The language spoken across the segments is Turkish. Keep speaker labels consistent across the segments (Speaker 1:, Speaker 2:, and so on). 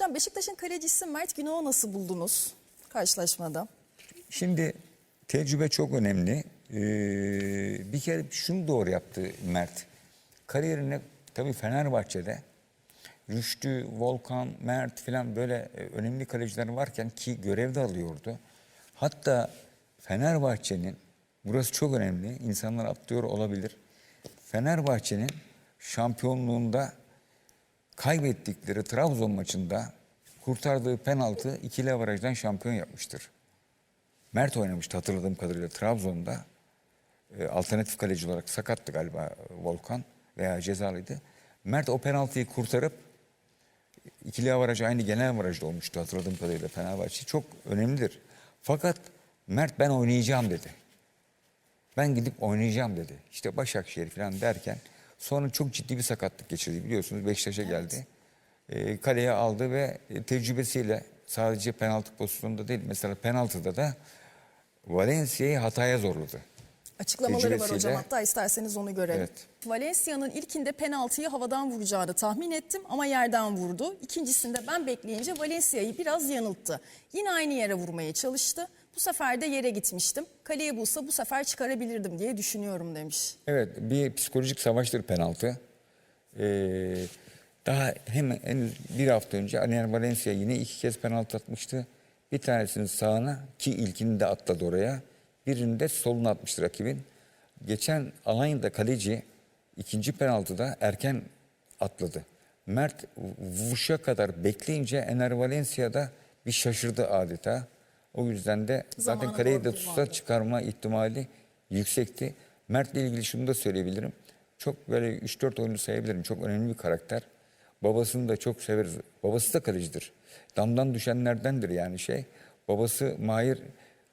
Speaker 1: Hocam Beşiktaş'ın kalecisi Mert Günok'u nasıl buldunuz karşılaşmada?
Speaker 2: Şimdi tecrübe çok önemli. Ee, bir kere şunu doğru yaptı Mert. Kariyerine tabii Fenerbahçe'de Rüştü, Volkan, Mert falan böyle e, önemli kaleciler varken ki görevde alıyordu. Hatta Fenerbahçe'nin, burası çok önemli, insanlar atlıyor olabilir. Fenerbahçe'nin şampiyonluğunda kaybettikleri Trabzon maçında kurtardığı penaltı ikili avarajdan şampiyon yapmıştır. Mert oynamıştı hatırladığım kadarıyla Trabzon'da. E, alternatif kaleci olarak sakattı galiba e, Volkan veya cezalıydı. Mert o penaltıyı kurtarıp ikili avaraj aynı genel avarajda olmuştu hatırladığım kadarıyla Fenerbahçe. Çok önemlidir. Fakat Mert ben oynayacağım dedi. Ben gidip oynayacağım dedi. İşte Başakşehir falan derken sonra çok ciddi bir sakatlık geçirdi biliyorsunuz. Beşiktaş'a geldi. E, kaleye aldı ve e, tecrübesiyle sadece penaltı pozisyonunda değil mesela penaltıda da Valencia'yı hataya zorladı.
Speaker 1: Açıklamaları var hocam hatta isterseniz onu görelim.
Speaker 2: Evet.
Speaker 1: Valencia'nın ilkinde penaltıyı havadan vuracağını tahmin ettim ama yerden vurdu. İkincisinde ben bekleyince Valencia'yı biraz yanılttı. Yine aynı yere vurmaya çalıştı. Bu sefer de yere gitmiştim. Kaleye bulsa bu sefer çıkarabilirdim diye düşünüyorum demiş.
Speaker 2: Evet bir psikolojik savaştır penaltı. Ee, daha hemen henüz bir hafta önce Anier Valencia yine iki kez penaltı atmıştı. Bir tanesini sağına ki ilkini de atladı oraya. Birini de soluna atmıştı rakibin. Geçen Alanya'da kaleci ikinci penaltıda erken atladı. Mert vuruşa kadar bekleyince Ener Valencia da bir şaşırdı adeta. O yüzden de zaten kareyi de tutsa çıkarma ihtimali yüksekti. Mert'le ilgili şunu da söyleyebilirim. Çok böyle 3-4 oyuncu sayabilirim. Çok önemli bir karakter. Babasını da çok severiz. Babası da kalecidir. Damdan düşenlerdendir yani şey. Babası Mahir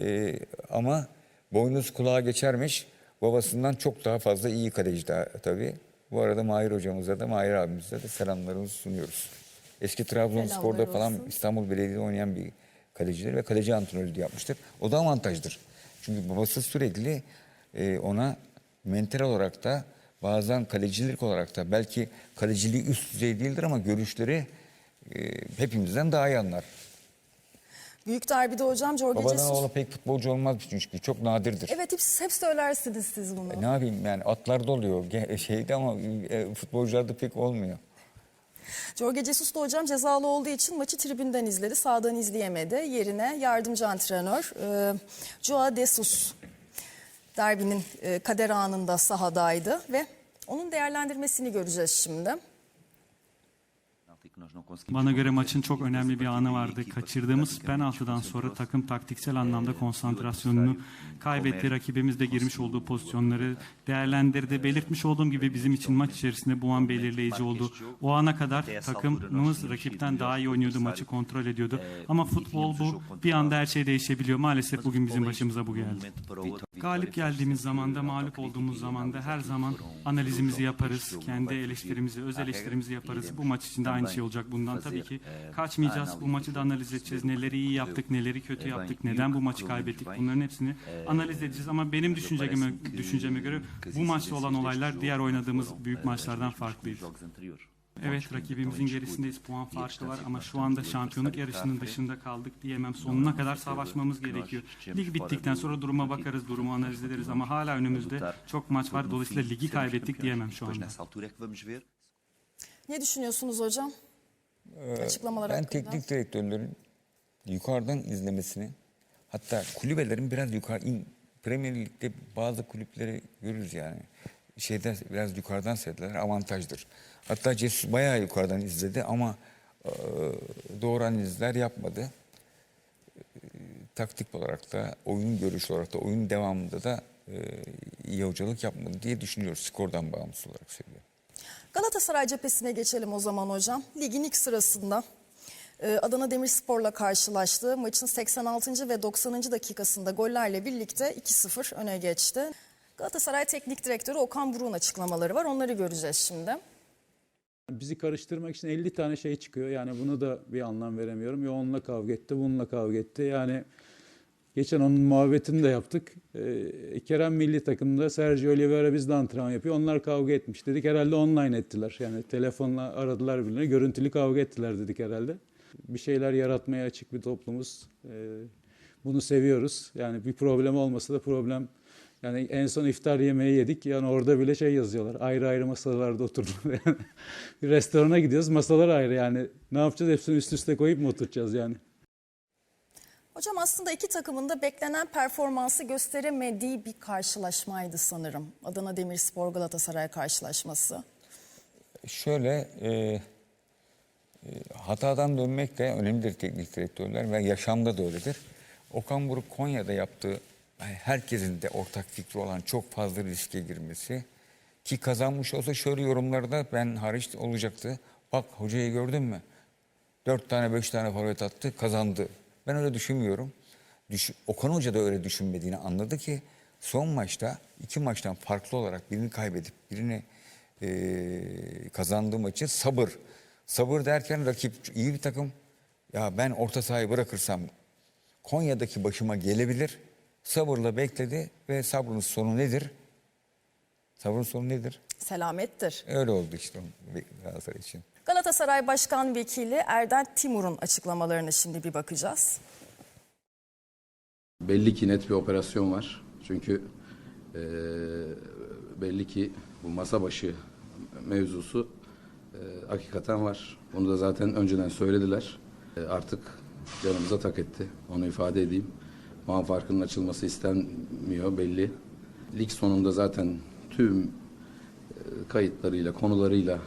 Speaker 2: e, ama boynuz kulağa geçermiş. Babasından çok daha fazla iyi kaleci de, tabii. Bu arada Mahir hocamıza da Mahir abimize de selamlarımızı sunuyoruz. Eski Trabzonspor'da falan. İstanbul Belediye'de oynayan bir kalecidir ve kaleci antrenörü de yapmıştır. O da avantajdır. Çünkü babası sürekli e, ona mental olarak da bazen kalecilik olarak da belki kaleciliği üst düzey değildir ama görüşleri e, hepimizden daha iyi anlar.
Speaker 1: Büyük derbide hocam Jorge
Speaker 2: Babadan
Speaker 1: Jesus.
Speaker 2: oğlu pek futbolcu olmaz çünkü çok nadirdir.
Speaker 1: Evet hep, hep söylersiniz siz bunu.
Speaker 2: E, ne yapayım yani atlarda oluyor ge- şeyde ama e, futbolcularda pek olmuyor.
Speaker 1: Jorge Jesus da hocam cezalı olduğu için maçı tribünden izledi. Sağdan izleyemedi. Yerine yardımcı antrenör e, Joao de Sus derbinin e, kader anında sahadaydı ve onun değerlendirmesini göreceğiz şimdi.
Speaker 3: Bana göre maçın çok önemli bir anı vardı. Kaçırdığımız penaltıdan sonra takım taktiksel anlamda konsantrasyonunu kaybetti. Rakibimiz de girmiş olduğu pozisyonları değerlendirdi. Belirtmiş olduğum gibi bizim için maç içerisinde bu an belirleyici oldu. O ana kadar takımımız rakipten daha iyi oynuyordu, maçı kontrol ediyordu. Ama futbol bu. Bir anda her şey değişebiliyor. Maalesef bugün bizim başımıza bu geldi. Galip geldiğimiz zamanda, mağlup olduğumuz zamanda her zaman analizimizi yaparız. Kendi eleştirimizi, öz eleştirimizi yaparız. Bu maç için de aynı şey olacak. Bundan tabii ki kaçmayacağız. Bu maçı da analiz edeceğiz. Neleri iyi yaptık, neleri kötü yaptık, neden bu maçı kaybettik. Bunların hepsini analiz edeceğiz. Ama benim düşünceme, düşünceme göre bu maçta olan olaylar diğer oynadığımız büyük maçlardan farklıydı. Evet rakibimizin gerisindeyiz puan farkı var ama şu anda şampiyonluk yarışının dışında kaldık diyemem. Sonuna kadar savaşmamız gerekiyor. Lig bittikten sonra duruma bakarız, durumu analiz ederiz ama hala önümüzde çok maç var. Dolayısıyla ligi kaybettik diyemem şu anda.
Speaker 1: Ne düşünüyorsunuz hocam? Açıklamalar
Speaker 2: Ben
Speaker 1: hakkında.
Speaker 2: teknik direktörlerin yukarıdan izlemesini hatta kulübelerin biraz yukarı in, Premier Lig'de bazı kulüpleri görürüz yani. Şeyde biraz yukarıdan seyrettiler avantajdır. Hatta Jesus bayağı yukarıdan izledi ama e, doğru analizler yapmadı. E, taktik olarak da oyun görüş olarak da oyun devamında da e, iyi hocalık yapmadı diye düşünüyoruz skordan bağımsız olarak söylüyorum.
Speaker 1: Galatasaray cephesine geçelim o zaman hocam. Ligin ilk sırasında e, Adana Demirspor'la karşılaştı. Maçın 86. ve 90. dakikasında gollerle birlikte 2-0 öne geçti. Galatasaray Teknik Direktörü Okan Buruk'un açıklamaları var. Onları göreceğiz şimdi.
Speaker 4: Bizi karıştırmak için 50 tane şey çıkıyor. Yani bunu da bir anlam veremiyorum. Ya onunla kavga etti, bununla kavga etti. Yani geçen onun muhabbetini de yaptık. Ee, Kerem milli takımda Sergio Oliveira bizde antrenman yapıyor. Onlar kavga etmiş. Dedik herhalde online ettiler. Yani telefonla aradılar birbirine. Görüntülü kavga ettiler dedik herhalde. Bir şeyler yaratmaya açık bir toplumuz. Ee, Bunu seviyoruz. Yani bir problem olmasa da problem yani en son iftar yemeği yedik. Yani orada bile şey yazıyorlar. Ayrı ayrı masalarda oturduk. Bir restorana gidiyoruz. Masalar ayrı yani. Ne yapacağız? Hepsini üst üste koyup mu oturacağız yani?
Speaker 1: Hocam aslında iki takımın da beklenen performansı gösteremediği bir karşılaşmaydı sanırım. Adana Demirspor Galatasaray karşılaşması.
Speaker 2: Şöyle e, e, hatadan dönmek de önemlidir teknik direktörler ve yaşamda da öyledir. Okan Buruk Konya'da yaptığı herkesin de ortak fikri olan çok fazla riske girmesi ki kazanmış olsa şöyle yorumlarda ben hariç olacaktı. Bak hocayı gördün mü? Dört tane beş tane forvet attı kazandı. Ben öyle düşünmüyorum. Düş- Okan Hoca da öyle düşünmediğini anladı ki son maçta iki maçtan farklı olarak birini kaybedip birini eee kazandığı maçı sabır. Sabır derken rakip iyi bir takım. Ya ben orta sahayı bırakırsam Konya'daki başıma gelebilir. Sabırla bekledi ve sabrın sonu nedir? Sabrın sonu nedir?
Speaker 1: Selamettir.
Speaker 2: Öyle oldu işte Galatasaray için.
Speaker 1: Galatasaray Başkan Vekili Erdem Timur'un açıklamalarına şimdi bir bakacağız.
Speaker 5: Belli ki net bir operasyon var. Çünkü eee, belli ki bu masa başı mevzusu eee, hakikaten var. Bunu da zaten önceden söylediler. Eee, artık canımıza tak etti. Onu ifade edeyim. Puan farkının açılması istenmiyor belli. Lig sonunda zaten tüm eee, kayıtlarıyla, konularıyla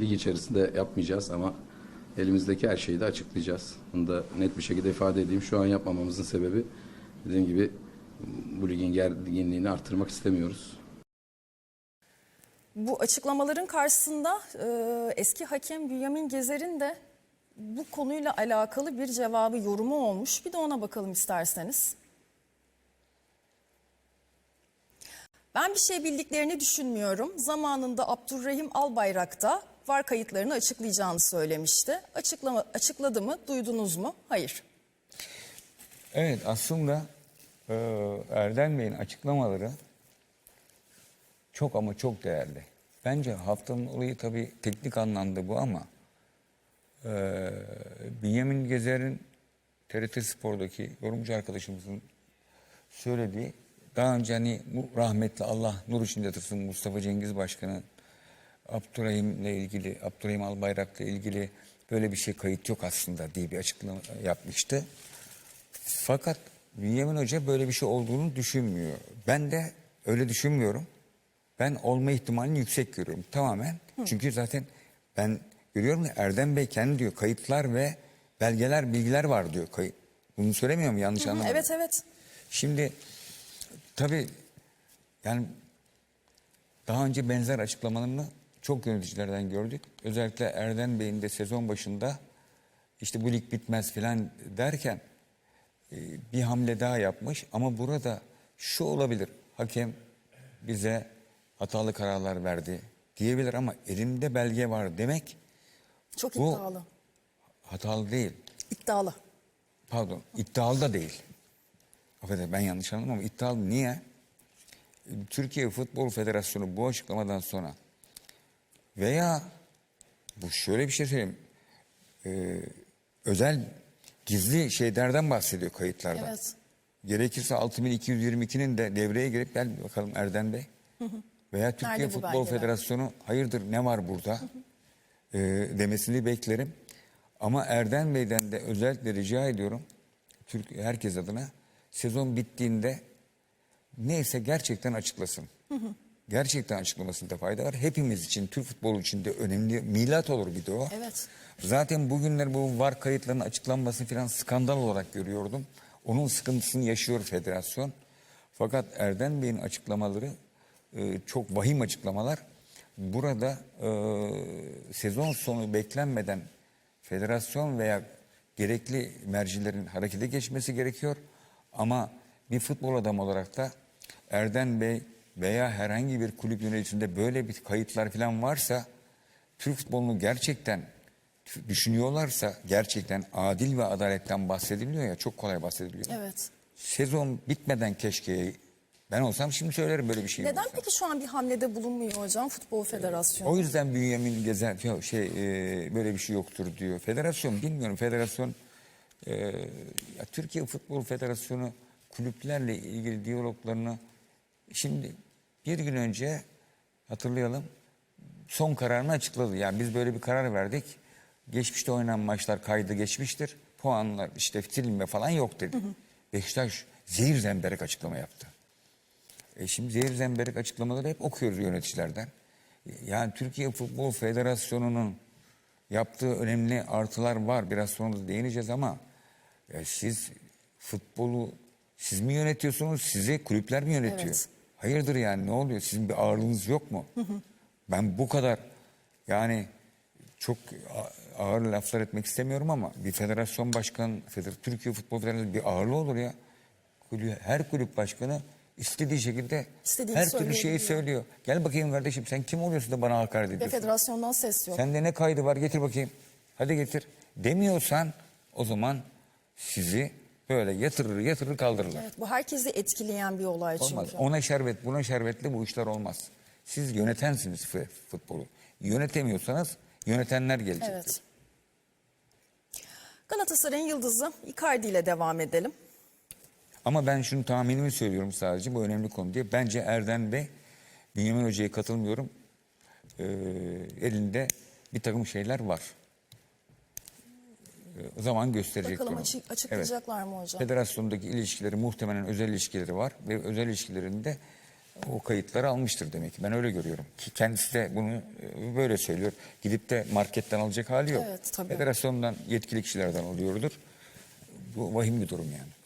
Speaker 5: lig içerisinde yapmayacağız ama elimizdeki her şeyi de açıklayacağız. Bunu da net bir şekilde ifade edeyim. Şu an yapmamamızın sebebi dediğim gibi bu ligin gerginliğini arttırmak istemiyoruz.
Speaker 1: Bu açıklamaların karşısında e, eski hakem Bünyamin Gezer'in de bu konuyla alakalı bir cevabı, yorumu olmuş. Bir de ona bakalım isterseniz. Ben bir şey bildiklerini düşünmüyorum. Zamanında Abdurrahim Albayrak da var kayıtlarını açıklayacağını söylemişti. Açıklama, açıkladı mı? Duydunuz mu? Hayır.
Speaker 2: Evet aslında e, Erdem Bey'in açıklamaları çok ama çok değerli. Bence haftanın olayı tabii teknik anlamda bu ama e, Bünyamin Gezer'in TRT Spor'daki yorumcu arkadaşımızın söylediği daha önce hani rahmetli Allah nur içinde yatırsın Mustafa Cengiz Başkan'ın Abdurrahim'le ilgili, Abdurrahim Albayrak'la ilgili böyle bir şey kayıt yok aslında diye bir açıklama yapmıştı. Fakat Bünyamin Hoca böyle bir şey olduğunu düşünmüyor. Ben de öyle düşünmüyorum. Ben olma ihtimalini yüksek görüyorum tamamen. Çünkü zaten ben görüyorum ya Erdem Bey kendi diyor kayıtlar ve belgeler, bilgiler var diyor. Kayıt. Bunu söylemiyor mu yanlış anlamadım.
Speaker 1: Evet evet.
Speaker 2: Şimdi tabii yani daha önce benzer açıklamalarını çok yöneticilerden gördük. Özellikle Erdem Bey'in de sezon başında işte bu lig bitmez filan derken e, bir hamle daha yapmış. Ama burada şu olabilir. Hakem bize hatalı kararlar verdi diyebilir ama elimde belge var demek
Speaker 1: Çok
Speaker 2: Bu-
Speaker 1: iddialı.
Speaker 2: hatalı değil.
Speaker 1: İddialı.
Speaker 2: Pardon, iddialı da değil. Affedersin ben yanlış anladım ama iddialı niye? Türkiye Futbol Federasyonu bu açıklamadan sonra veya bu şöyle bir şey söyleyeyim. Ee, özel gizli şeylerden bahsediyor kayıtlarda.
Speaker 1: Evet.
Speaker 2: Gerekirse 6222'nin de devreye girip gel bakalım Erdem Bey. Veya Türkiye
Speaker 1: Nerede
Speaker 2: Futbol? Federasyonu hayırdır ne var burada ee, demesini beklerim. Ama Erdem Bey'den de özellikle rica ediyorum Türk herkes adına sezon bittiğinde neyse gerçekten açıklasın. Gerçekten açıklamasında fayda var. Hepimiz için, Türk futbolu için de önemli milat olur bir de o.
Speaker 1: Evet.
Speaker 2: Zaten bugünler bu var kayıtlarının açıklanması falan skandal olarak görüyordum. Onun sıkıntısını yaşıyor federasyon. Fakat Erdem Bey'in açıklamaları e, çok vahim açıklamalar. Burada e, sezon sonu beklenmeden federasyon veya gerekli mercilerin harekete geçmesi gerekiyor. Ama bir futbol adamı olarak da Erdem Bey veya herhangi bir kulüp yöneticisinde böyle bir kayıtlar falan varsa Türk futbolunu gerçekten düşünüyorlarsa gerçekten adil ve adaletten bahsediliyor ya çok kolay bahsediliyor.
Speaker 1: Evet.
Speaker 2: Sezon bitmeden keşke Ben olsam şimdi söylerim böyle bir şey.
Speaker 1: Neden
Speaker 2: olsa.
Speaker 1: peki şu an bir hamlede bulunmuyor hocam Futbol Federasyonu?
Speaker 2: O yüzden Bünyamin Gezer yok, şey e, böyle bir şey yoktur diyor. Federasyon bilmiyorum federasyon e, ya Türkiye Futbol Federasyonu kulüplerle ilgili diyaloglarını şimdi bir gün önce hatırlayalım son kararını açıkladı. Yani biz böyle bir karar verdik. Geçmişte oynanan maçlar kaydı geçmiştir. Puanlar işte silinme falan yok dedi. Beşiktaş zehir zemberek açıklama yaptı. E şimdi zehir zemberek açıklamaları hep okuyoruz yöneticilerden. Yani Türkiye Futbol Federasyonu'nun yaptığı önemli artılar var. Biraz sonra da değineceğiz ama ya siz futbolu siz mi yönetiyorsunuz, sizi kulüpler mi yönetiyor?
Speaker 1: Evet.
Speaker 2: Hayırdır yani ne oluyor? Sizin bir ağırlığınız yok mu? Ben bu kadar yani çok ağır laflar etmek istemiyorum ama bir federasyon başkanı, feder- Türkiye Futbol Federasyonu bir ağırlığı olur ya. Her kulüp başkanı istediği şekilde
Speaker 1: İstediğini
Speaker 2: her türlü şeyi söylüyor. Gel bakayım kardeşim sen kim oluyorsun da bana hakaret
Speaker 1: Ve
Speaker 2: ediyorsun?
Speaker 1: federasyondan ses yok.
Speaker 2: Sende ne kaydı var getir bakayım. Hadi getir. Demiyorsan o zaman sizi böyle yatırır yatırır kaldırırlar.
Speaker 1: Evet, bu herkesi etkileyen bir olay çünkü.
Speaker 2: Olmaz. Ona şerbet buna şerbetli bu işler olmaz. Siz yönetensiniz futbolu. Yönetemiyorsanız yönetenler gelecektir.
Speaker 1: Evet. Galatasaray'ın yıldızı Icardi ile devam edelim.
Speaker 2: Ama ben şunu tahminimi söylüyorum sadece bu önemli konu diye. Bence Erden ve Bünyamin Hoca'ya katılmıyorum. Ee, elinde bir takım şeyler var. Ee, zaman gösterecek.
Speaker 1: Bakalım açık- açıklayacaklar mı hocam?
Speaker 2: Federasyondaki ilişkileri muhtemelen özel ilişkileri var ve özel ilişkilerinde o kayıtları almıştır demek ki. Ben öyle görüyorum. Ki kendisi de bunu e, böyle söylüyor. Gidip de marketten alacak hali yok.
Speaker 1: Evet, tabii.
Speaker 2: Federasyondan yetkili kişilerden alıyordur. Bu vahim bir durum yani.